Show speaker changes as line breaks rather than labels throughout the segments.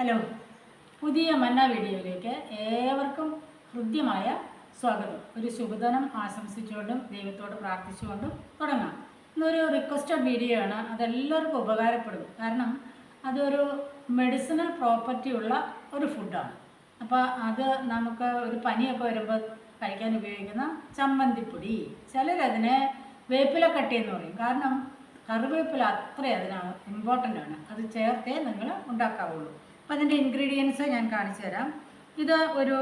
Hello. പുതിയ മന്ന വീഡിയോയിലേക്ക് ഏവർക്കും ഹൃദ്യമായ സ്വാഗതം. ഒരു ശുഭദിനം ആശംസിച്ചുകൊണ്ടും ദൈവത്തോട് പ്രാർത്ഥിച്ചുകൊണ്ടും തുടങ്ങാം. ഇന്നൊരു റിക്വസ്റ്റഡ് വീഡിയോ ആണ്. അതെല്ലാവർക്കും ഉപകാരപ്പെടും. കാരണം അതൊരു മെഡിസിനൽ പ്രോപ്പർട്ടി ഉള്ള ഒരു ഫുഡാണ് അപ്പോൾ അത് നമുക്ക് ഒരു പനിയൊക്കെ വരുമ്പോൾ കഴിക്കാൻ ഉപയോഗിക്കുന്ന ചമ്മന്തിപ്പൊടി. ചിലരതിനെ വേപ്പിലക്കട്ടി എന്ന് പറയും. കാരണം കറിവേപ്പില അത്ര അതിനാണ് ഇമ്പോർട്ടന്റ് ആണ്. അത് ചേർത്തേ നിങ്ങൾ ഉണ്ടാക്കാവുള്ളൂ. അപ്പോൾ അതിന്റെ ഇൻഗ്രീഡിയൻസ് ഞാൻ കാണിച്ചു തരാം. ഇത് ഒരു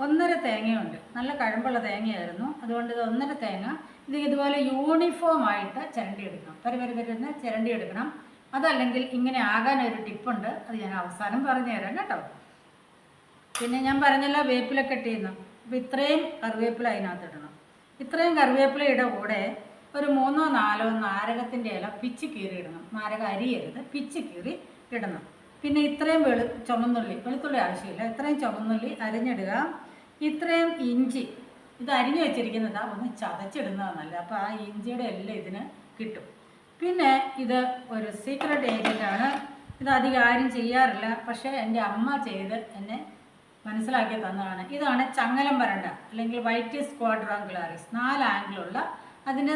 ഒന്നര തേങ്ങയുണ്ട്. നല്ല കഴമ്പുള്ള തേങ്ങയായിരുന്നു. അതുകൊണ്ട് ഇത് ഒന്നര തേങ്ങ. ഇത് ഇതുപോലെ യൂണിഫോം ആയിട്ട് ചിരണ്ടി എടുക്കണം. പരി പരി പരുന്ന് ചിരണ്ടി എടുക്കണം. അതല്ലെങ്കിൽ ഇങ്ങനെ ആകാൻ ഒരു ടിപ്പുണ്ട് അത് ഞാൻ അവസാനം പറഞ്ഞു തരാം കേട്ടോ. പിന്നെ ഞാൻ പറഞ്ഞല്ലോ വേപ്പിലൊക്കെ ചെയ്യുന്നു. അപ്പോൾ ഇത്രയും കറിവേപ്പില അതിനകത്ത് ഇടണം. ഇത്രയും കറിവേപ്പിലയുടെ കൂടെ ഒരു മൂന്നോ നാലോ നാരകത്തിന്റെ ഇല പിച്ച് കീറി ഇടണം. നാരക അരിയരുത്. പിച്ച് കീറി ഇടണം. പിന്നെ ഇത്രയും വെളു ചുമന്നുള്ളി വെളുത്തുള്ളി ആവശ്യമില്ല. ഇത്രയും ചുമന്നുള്ളി അരിഞ്ഞിടുക. ഇത്രയും ഇഞ്ചി. ഇത് അരിഞ്ഞു വെച്ചിരിക്കുന്നതാ ഒന്ന് ചതച്ചിടുന്നതാണല്ല അപ്പോൾ ആ ഇഞ്ചിയുടെ എല്ലാം ഇതിന് കിട്ടും. പിന്നെ ഇത് ഒരു സീക്രട്ട് ഏജന്റാണ് ഇത് അധികം ആരും ചെയ്യാറില്ല. പക്ഷേ എന്റെ അമ്മ ചെയ്ത് എന്നെ മനസ്സിലാക്കി തന്നതാണ്. ഇതാണ് ചങ്ങലം വരണ്ട അല്ലെങ്കിൽ വൈറ്റ് സ്ക്വാഡ്രാങ്കുലാറിസ് നാല് ആംഗിളുള്ള അതിന്റെ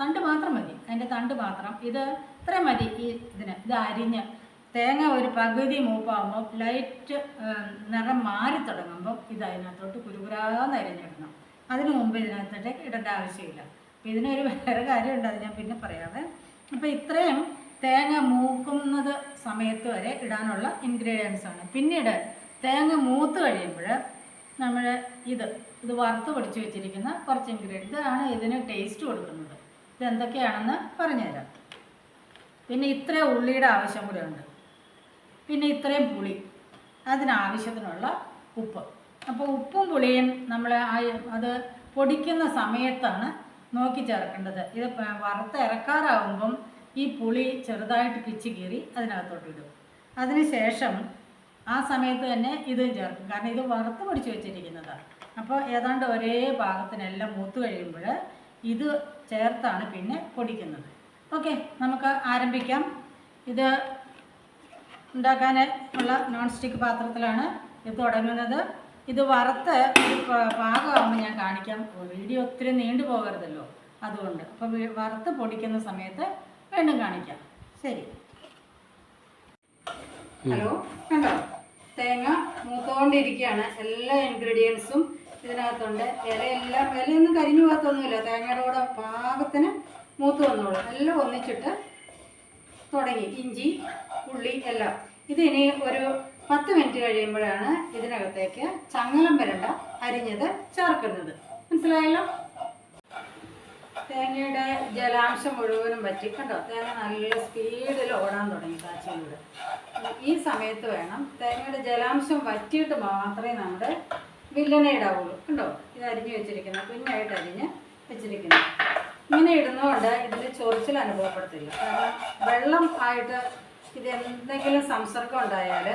തണ്ട് മാത്രം മതി. അതിന്റെ തണ്ട് മാത്രം. ഇത് ഇത്രയും മതി ഈ ഇതിന്. ഇത് അരിഞ്ഞ് തേങ്ങ ഒരു പകുതി മൂപ്പാകുമ്പോൾ ലൈറ്റ് നിറം മാറി തുടങ്ങുമ്പോൾ ഇത് അതിനകത്തോട്ട് കുരുകുരാന്ന് അരിഞ്ഞിടണം. അതിന് മുമ്പ് ഇതിനകത്തോട്ട് ഇടേണ്ട ആവശ്യമില്ല. അപ്പോൾ ഇതിനൊരു വേറെ കാര്യമുണ്ട് അത് ഞാൻ പിന്നെ പറയാതെ അപ്പോൾ ഇത്രയും തേങ്ങ മൂക്കുന്നത് സമയത്ത് വരെ ഇടാനുള്ള ഇൻഗ്രീഡിയൻസ് ആണ്. പിന്നീട് തേങ്ങ മൂത്ത് കഴിയുമ്പോൾ നമ്മൾ ഇത് ഇത് വറുത്ത് പൊടിച്ച് വെച്ചിരിക്കുന്ന കുറച്ച് ഇൻഗ്രീഡിയൻസ് ആണ് ഇതിന് ടേസ്റ്റ് കൊടുക്കുന്നത്. ഇതെന്തൊക്കെയാണെന്ന് പറഞ്ഞുതരാം. പിന്നെ ഇത്ര ഉള്ളിയുടെ ആവശ്യം കൂടെ ഉണ്ട്. പിന്നെ ഇത്രയും പുളി അതിനാവശ്യത്തിനുള്ള ഉപ്പ്. അപ്പോൾ ഉപ്പും പുളിയും നമ്മൾ അത് പൊടിക്കുന്ന സമയത്താണ് നോക്കി ചേർക്കേണ്ടത്. ഇത് വറുത്ത് ഇറക്കാറാവുമ്പം ഈ പുളി ചെറുതായിട്ട് പിച്ച് കീറി അതിനകത്തോട്ട് ഇടും. അതിനുശേഷം ആ സമയത്ത് തന്നെ ഇതും ചേർക്കും. കാരണം ഇത് വറുത്ത് പൊടിച്ച് വെച്ചിരിക്കുന്നതാണ്. അപ്പോൾ ഏതാണ്ട് ഒരേ ഭാഗത്തിനെല്ലാം മൂത്ത് കഴിയുമ്പോൾ ഇത് ചേർത്താണ് പിന്നെ പൊടിക്കുന്നത്. ഓക്കെ നമുക്ക് ആരംഭിക്കാം. ഇത് ഉണ്ടാക്കാൻ ഉള്ള നോൺ സ്റ്റിക്ക് പാത്രത്തിലാണ് ഇത് തുടങ്ങുന്നത്. ഇത് വറുത്ത് പാകമാകുമ്പോൾ ഞാൻ കാണിക്കാം. വീഡിയോ ഒത്തിരി നീണ്ടു പോകരുതല്ലോ. അതുകൊണ്ട് അപ്പോൾ വറുത്ത് പൊടിക്കുന്ന സമയത്ത് വീണ്ടും കാണിക്കാം. ശരി. ഹലോ? കണ്ടോ? തേങ്ങ മൂത്തോണ്ടിരിക്കുകയാണ്. എല്ലാ ഇൻഗ്രീഡിയൻസും ഇതിനകത്തുണ്ട്. ഇലയെല്ലാം ഇലയൊന്നും കരിഞ്ഞു പോകത്തൊന്നുമില്ല. തേങ്ങയുടെ കൂടെ പാകത്തിന് മൂത്ത് വന്നോളൂ. എല്ലാം ഒന്നിച്ചിട്ട് തുടങ്ങി. ഇഞ്ചി ഉള്ളി എല്ലാം. ഇതിനി ഒരു പത്ത് മിനിറ്റ് കഴിയുമ്പോഴാണ് ഇതിനകത്തേക്ക് ചങ്ങലം വരണ്ട അരിഞ്ഞത് ചേർക്കുന്നത്. മനസ്സിലായല്ലോ? തേങ്ങയുടെ ജലാംശം മുഴുവനും പറ്റി. കണ്ടോ? തേങ്ങ നല്ല സ്പീഡിൽ ഓടാൻ തുടങ്ങി കാച്ചിലൂടെ. ഈ സമയത്ത് വേണം തേങ്ങയുടെ ജലാംശം വറ്റിയിട്ട് മാത്രമേ നമ്മുടെ വില്ലനെ ഇടാവുള്ളൂ കണ്ടോ? ഇത് അരിഞ്ഞ് വെച്ചിരിക്കുന്നത്. കുഞ്ഞായിട്ട് അരിഞ്ഞ് വെച്ചിരിക്കുന്നു ഇങ്ങനെ ഇടുന്നതുകൊണ്ട് ഇതിൽ ചൊറിച്ചിൽ അനുഭവപ്പെടുത്തില്ല. വെള്ളം ആയിട്ട് ഇത് എന്തെങ്കിലും സംസർഗം ഉണ്ടായാൽ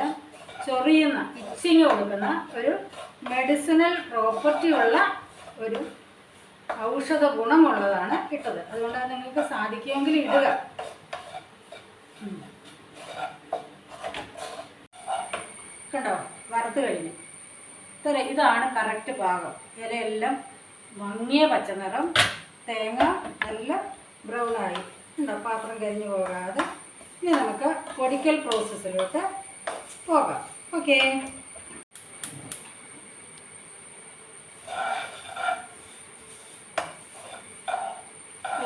ചൊറിയുന്ന ഇച്ചിങ് കൊടുക്കുന്ന ഒരു മെഡിസിനൽ പ്രോപ്പർട്ടി ഉള്ള ഒരു ഔഷധ ഗുണമുള്ളതാണ് ഇട്ടത്. അതുകൊണ്ട് അത് നിങ്ങൾക്ക് സാധിക്കുമെങ്കിൽ ഇടുക. കണ്ടോ? വറുത്ത് കഴിഞ്ഞു. ഇത്ര ഇതാണ് കറക്റ്റ് പാകം. ഇലയെല്ലാം മങ്ങിയ പച്ചനിറം തേങ്ങ നല്ല ബ്രൗൺ ആയി. ഉണ്ടോ പാത്രം കരിഞ്ഞു പോകാതെ ഇനി നമുക്ക് പൊടിക്കൽ പ്രോസസ്സിലോട്ട് പോകാം. Okay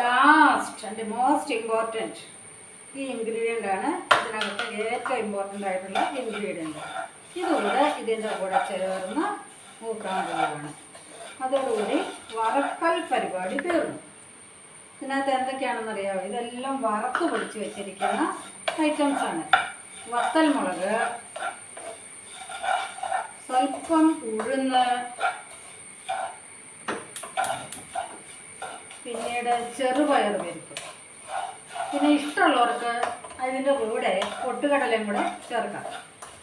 last and most important ഈ ഇൻഗ്രീഡിയന്റ് ആണ്. ഇതിനകത്ത് ഏറ്റവും ഇമ്പോർട്ടന്റ് ആയിട്ടുള്ള ഇൻഗ്രീഡിയന്റ് ഇതുകൂടെ ഇതിന്റെ കൂടെ ചേർന്ന് മൂക്കാൻ പോവുകയാണ്. അതോടുകൂടി വറക്കൽ പരിപാടി തീർന്നു. ഇതിനകത്ത് എന്തൊക്കെയാണെന്ന് അറിയാമോ ഇതെല്ലാം വറുത്ത് പൊടിച്ച് വെച്ചിരിക്കുന്ന ഐറ്റംസ് ആണ്. വത്തൽ മുളക് സ്വല്പം ഉഴുന്ന് പിന്നീട് ചെറുപയർ പരിപ്പ്. പിന്നെ ഇഷ്ടമുള്ളവർക്ക് അതിന്റെ കൂടെ പൊട്ടുകടലയും കൂടെ ചേർക്കാം.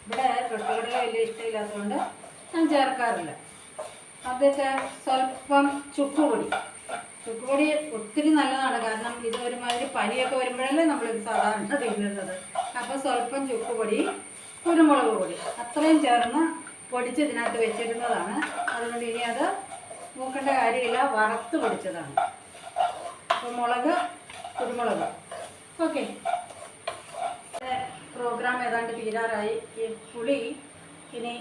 ഇവിടെ പൊട്ടുകടല വലിയ ഇഷ്ടമില്ലാത്തതുകൊണ്ട് ഞാൻ ചേർക്കാറില്ല. അതൊക്കെ സ്വല്പം ചുക്കുപൊടി ചുക്കുപൊടി ഒത്തിരി നല്ലതാണ്. കാരണം ഇത് ഒരുമാതിരി പനിയൊക്കെ വരുമ്പോഴല്ലേ നമ്മളിത് സാധാരണ തിന്നുന്നത്. അപ്പോൾ സ്വല്പം ചുക്കുപൊടി കുരുമുളക് പൊടി. അത്രയും ചേർന്ന് പൊടിച്ച് ഇതിനകത്ത് വെച്ചിരുന്നതാണ്. അതുകൊണ്ട് ഇനി അത് നോക്കേണ്ട കാര്യമില്ല വറുത്ത് പൊടിച്ചതാണ്. അപ്പോൾ മുളക് കുരുമുളക്. ഓക്കെ. പ്രോഗ്രാം ഏതാണ്ട് തീരാറായി. ഈ പുളി ഇനി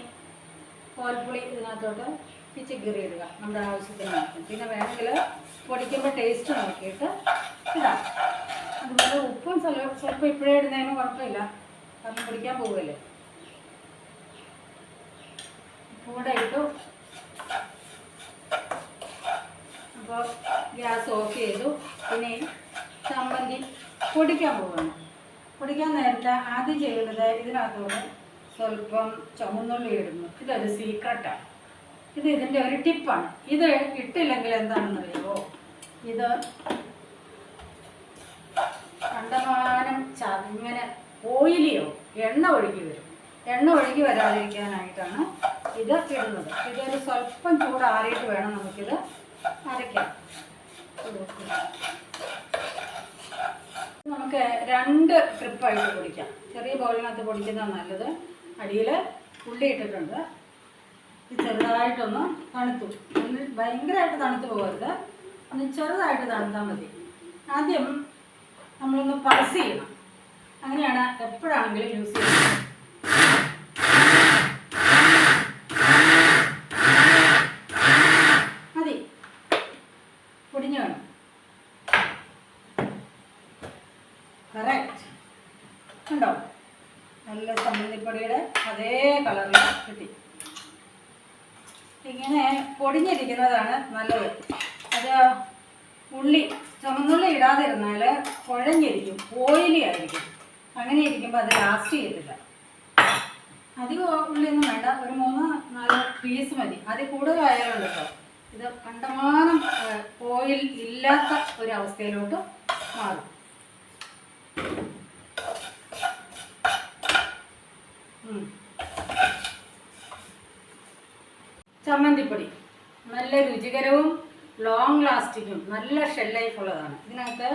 കോൽപ്പുളി ഇതിനകത്തോട്ട് പിച്ച് കീറിയിടുക നമ്മുടെ ആവശ്യത്തിന് മാത്രം. പിന്നെ വേണമെങ്കിൽ പൊടിക്കുമ്പോൾ ടേസ്റ്റ് നോക്കിയിട്ട് ഇടാം. അതുപോലെ ഉപ്പും ചിലപ്പോൾ ചിലപ്പോൾ ഇപ്പോഴേ ഇടുന്നതിന് കുഴപ്പമില്ല. കാരണം പൊടിക്കാൻ പോവുമല്ലേ ഉപ്പും കൂടെ ഇട്ടു. അപ്പോൾ ഗ്യാസ് ഓഫ് ചെയ്തു. പിന്നെ ചമ്മന്തി പൊടിക്കാൻ പോവുകയാണ് പൊടിക്കാൻ നേരത്തെ ആദ്യം ചെയ്യുന്നത് ഇതിനകത്തോട് സ്വല്പം ചുമന്നുള്ളി ഇടുന്നു. ഇതൊരു സീക്രട്ടാണ് ഇത് ഇതിന്റെ ഒരു ടിപ്പാണ്. ഇത് ഇട്ടില്ലെങ്കിൽ എന്താണെന്നറിയുമോ ഇത് കണ്ടമാനം ചതിങ്ങനെ ഓയിലിയോ എണ്ണ ഒഴുകി വരും. എണ്ണ ഒഴുകി വരാതിരിക്കാനായിട്ടാണ് ഇത് ഇടുന്നത്. ഇതൊരു സ്വല്പം ചൂടാറിയിട്ട് വേണം നമുക്കിത് അരയ്ക്കാൻ. നമുക്ക് രണ്ട് ട്രിപ്പായിട്ട് പൊടിക്കാം. ചെറിയ ബൗളിനകത്ത് പൊടിക്കുന്നതാണ് നല്ലത്. അടിയിൽ ഉള്ളി ഇട്ടിട്ടുണ്ട്. ചെറുതായിട്ടൊന്ന് തണുത്തു. ഭയങ്കരമായിട്ട് തണുത്ത് പോകരുത്. ഒന്ന് ചെറുതായിട്ട് തണുത്താൽ മതി. ആദ്യം നമ്മളൊന്ന് പൾസ് ചെയ്യണം. അങ്ങനെയാണ് എപ്പോഴാണെങ്കിലും യൂസ് ചെയ്യുന്നത് മതി പൊടിഞ്ഞു വേണം കറക്റ്റ് ഉണ്ടോ നല്ല ചമ്മന്തിപ്പൊടിയുടെ അതേ കളറിൽ കിട്ടി ഇങ്ങനെ പൊടിഞ്ഞിരിക്കുന്നതാണ് നല്ലത്. അത് ഉള്ളി ചുമന്നുള്ളി ഇടാതിരുന്നാൽ കുഴഞ്ഞിരിക്കും ഓയിലി ആയിരിക്കും. അങ്ങനെ ഇരിക്കുമ്പോൾ അത് ലാസ്റ്റ് ചെയ്യത്തില്ല. അധികം ഉള്ളിയൊന്നും വേണ്ട ഒരു മൂന്ന് നാല് പീസ് മതി. അതിൽ കൂടുതലായാലും കേട്ടോ ഇത് കണ്ടമാനം ഓയിൽ ഇല്ലാത്ത ഒരവസ്ഥയിലോട്ട് മാറും. ചമ്മന്തിപ്പൊടി. നല്ല രുചികരവും ലോങ് ലാസ്റ്റിങ്ങും നല്ല ഷെൽ ലൈഫ് ഉള്ളതാണ്. ഇതിനകത്ത്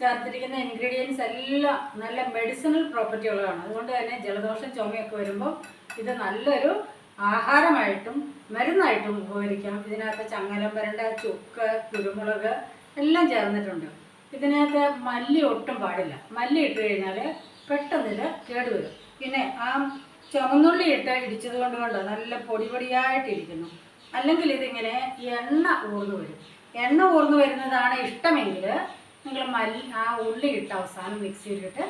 ചേർത്തിരിക്കുന്ന ഇൻഗ്രീഡിയൻസ് എല്ലാം നല്ല മെഡിസിനൽ പ്രോപ്പർട്ടി ഉള്ളതാണ്. അതുകൊണ്ട് തന്നെ ജലദോഷം ചുമയൊക്കെ വരുമ്പോൾ ഇത് നല്ലൊരു ആഹാരമായിട്ടും മരുന്നായിട്ടും ഉപകരിക്കാം. ഇതിനകത്ത് ചങ്ങലം വരണ്ട ചുക്ക് കുരുമുളക് എല്ലാം ചേർന്നിട്ടുണ്ട്. ഇതിനകത്ത് മല്ലി ഒട്ടും പാടില്ല. മല്ലി ഇട്ട് കഴിഞ്ഞാൽ പെട്ടെന്ന് കേടുവരും. പിന്നെ ആ ചുമന്നുള്ളി ഇട്ട് ഇടിച്ചത് കൊണ്ട് കൊണ്ട്? നല്ല പൊടി പൊടിയായിട്ടിരിക്കുന്നു അല്ലെങ്കിൽ ഇതിങ്ങനെ എണ്ണ ഊർന്നു വരും. എണ്ണ ഊർന്നു വരുന്നതാണ് ഇഷ്ടമെങ്കിൽ നിങ്ങൾ മല്ലി ആ ഉള്ളി ഇട്ട് അവസാനം മിക്സിയിലിട്ട്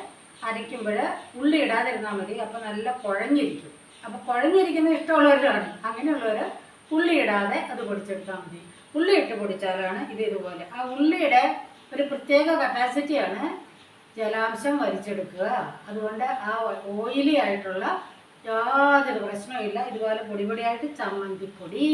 അരയ്ക്കുമ്പോൾ ഉള്ളി ഇടാതിരുന്നാൽ മതി. അപ്പോൾ നല്ല കുഴഞ്ഞിരിക്കും. അപ്പോൾ കുഴഞ്ഞിരിക്കുന്ന ഇഷ്ടമുള്ളവരാണ്. അങ്ങനെയുള്ളവർ ഉള്ളി ഇടാതെ അത് പൊടിച്ചെടുത്താൽ മതി. ഉള്ളി ഇട്ട് പൊടിച്ചാലാണ് ഇത് ഇതുപോലെ. ആ ഉള്ളിയുടെ ഒരു പ്രത്യേക കപ്പാസിറ്റിയാണ് ജലാംശം വലിച്ചെടുക്കുക. അതുകൊണ്ട് ആ ഓയിലി ആയിട്ടുള്ള യാതൊരു പ്രശ്നമില്ല ഇതുപോലെ പൊടി പൊടിയായിട്ട് ചമ്മന്തിപ്പൊടി.